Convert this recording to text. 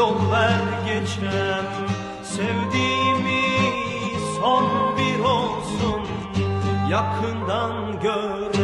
yol ver geçem Sevdiğimi son bir olsun. Yakından gör